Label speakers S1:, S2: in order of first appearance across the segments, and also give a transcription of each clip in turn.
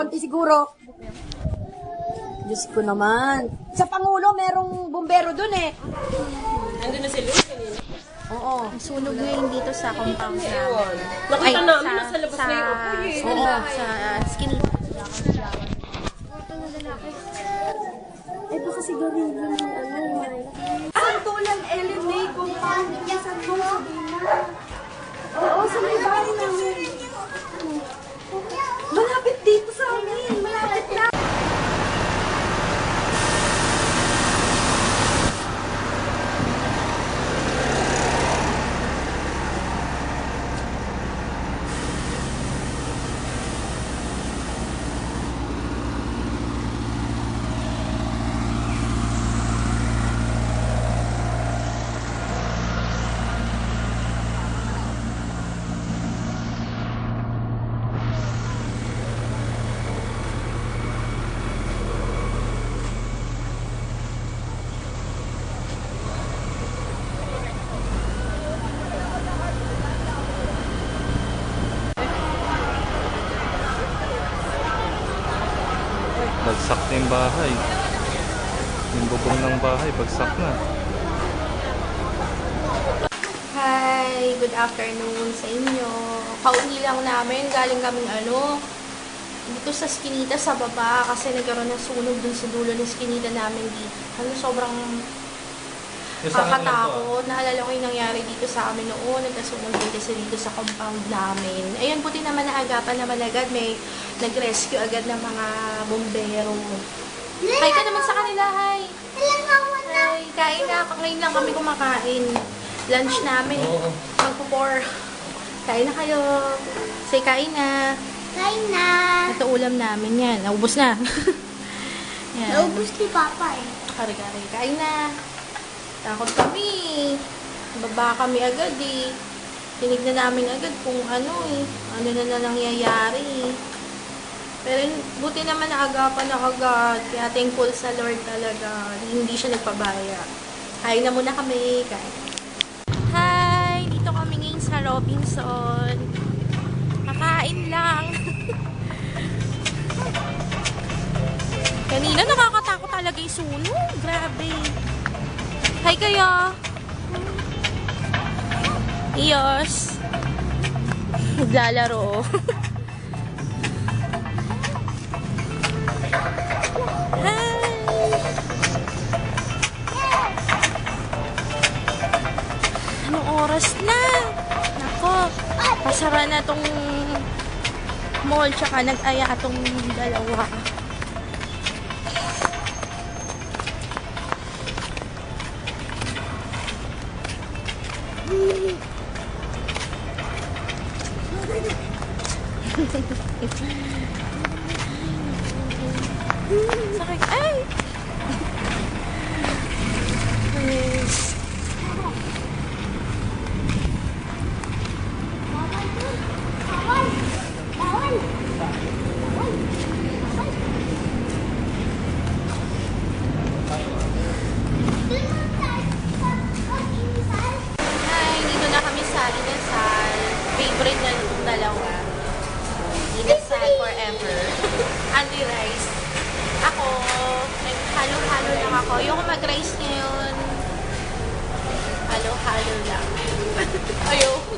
S1: konti siguro. Diyos ko naman. Sa Pangulo, merong bumbero dun eh.
S2: Nandun na si Luz kanina.
S1: Oo.
S3: Sunog ngayon dito sa compound namin.
S2: Ewan. Nakita namin nasa labas
S3: sa,
S2: na yung apoy eh.
S3: Oo, sa uh, skinny.
S1: Eh, baka sigarilyo ng ano, Santulan, Ellen May, compound. Sa Oo, sa may bahay namin. Malapit dito sa amin. Malapit lang.
S4: Bagsak na yung bahay. Yung bubong ng bahay, bagsak na.
S3: Hi, good afternoon sa inyo. Pauwi lang namin, galing kaming ano, dito sa Skinita sa baba kasi nagkaroon ng sunog dun sa dulo ng Skinita namin dito. Ano, sobrang Kakatakot. Naalala ko yung nangyari dito sa amin noon. Nagkasunog din kasi dito sa compound namin. Ayun, buti naman naagapan naman agad. May nag-rescue agad ng mga bombero. Hi ka naman sa kanila, hi! Hi, kain na. Ngayon lang kami kumakain. Lunch namin. Magpo-pour. Kain na kayo. Say, kain na.
S5: Kain na.
S3: Ito ulam namin yan. Naubos na. yan.
S5: Naubos ni Papa eh.
S3: Kare-kare. Kain na. Takot kami. Baba kami agad eh. Tinignan namin agad kung ano eh. Ano na na nangyayari. Pero buti naman naagapan na agad. Kaya thankful sa Lord talaga. Hindi siya nagpabaya. Kain na muna kami. Kain. Hi! Dito kami ngayon sa Robinson. Kakain lang. Kanina nakakatakot talaga yung sunog. Grabe. Hi kayo. Iyos. Naglalaro. Hi. Anong oras na? Nako. Pasara na tong mall tsaka nag-aya tong dalawa. Sakit. Ay! Yes. Hi, dito na kami sa Inasal. Favorite na itong dalawa. Inasal forever. Andy Rice. Ako, naghalo-halo lang ako. Yung mag-rice ngayon, halo-halo lang. Ayaw.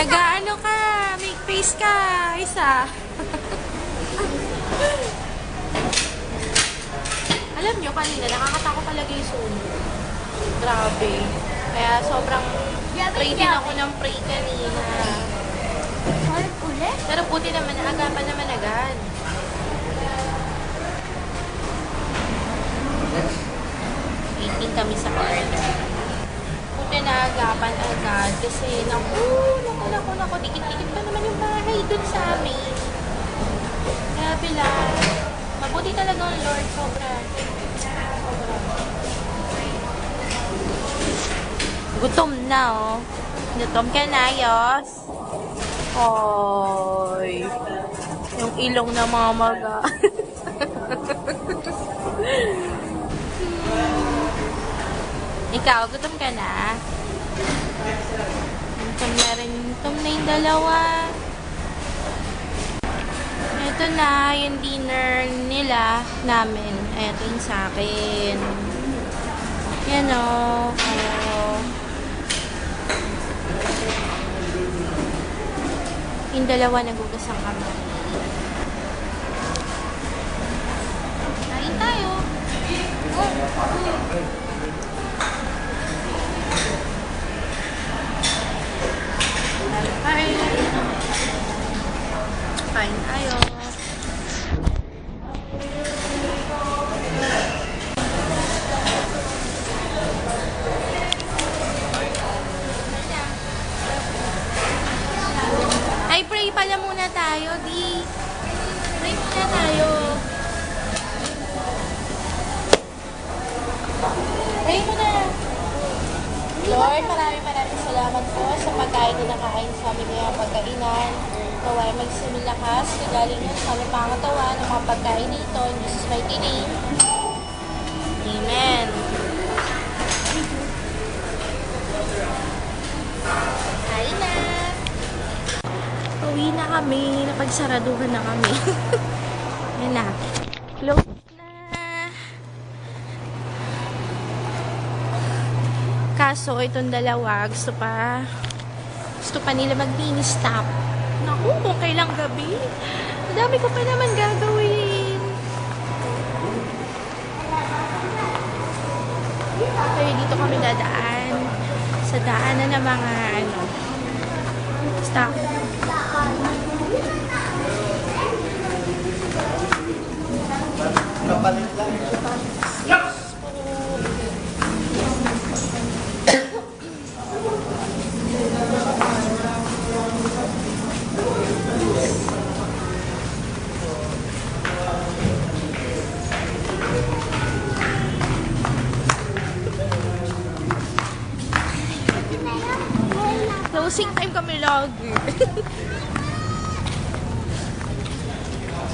S3: Nag-ano ka? Make face ka. Isa. Alam nyo, kanina, nakakatakot talaga yung sunog. Grabe. Kaya sobrang pray din ako ng pray kanina.
S5: Ulit?
S3: Pero buti naman, naagapan naman agad. Waiting kami sa order. Buti naagapan agad kasi naku, naku, naku, naku, dikit-dikit pa naman yung bahay dun sa amin. Grabe lang. Mabuti talaga ang Lord. Sobra. Gutom na, oh. Gutom ka na, Yos. Hoy. Yung ilong na mga maga. Ikaw, gutom ka na? Gutom na rin. Gutom na yung dalawa. Ito na yung dinner nila namin. Ito yung sa akin. Yan o. Oh. Yung dalawa nagugas ang kamay. Kain tayo. Kain. Kain tayo. Muna tayo. Pray muna. Lord, maraming maraming salamat po sa pagkain na nakain sa amin ngayong pagkainan. Naway magsimul lakas, kagalingan sa aming pangatawan ng mga pagkain nito. In Jesus' mighty name. Amen. Kain na. Uwi na kami. Napagsaraduhan na kami. Yan na. Close na. Kaso, itong dalawa, gusto pa, gusto pa nila mag-mini stop. Naku, kung kailang gabi. Ang ko pa naman gagawin. Kaya dito kami dadaan. Sa daanan ng mga, ano, stop. Closing lagi.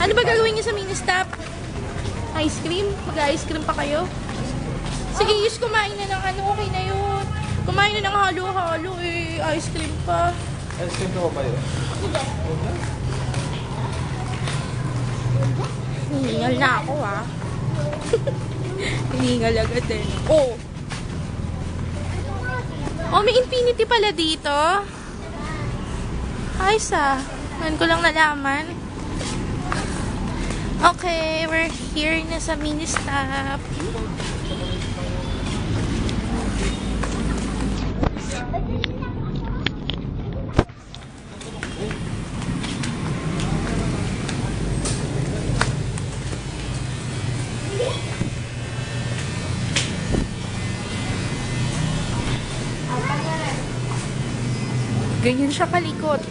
S3: ano ba gagawin niyo sa mini stop? Ice cream? Mag-ice cream pa kayo? Sige, is kumain na ng ano, okay na yun. Kumain na ng halo-halo eh. Ice cream pa.
S4: Ice cream ko ba yun?
S3: Hiningal na ako ah. Hiningal agad eh. Oh! Oh, may infinity pala dito. Ayos ah. Ngayon ko lang nalaman. Okay, we're here na sa mini stop. Ganyan siya kalikot.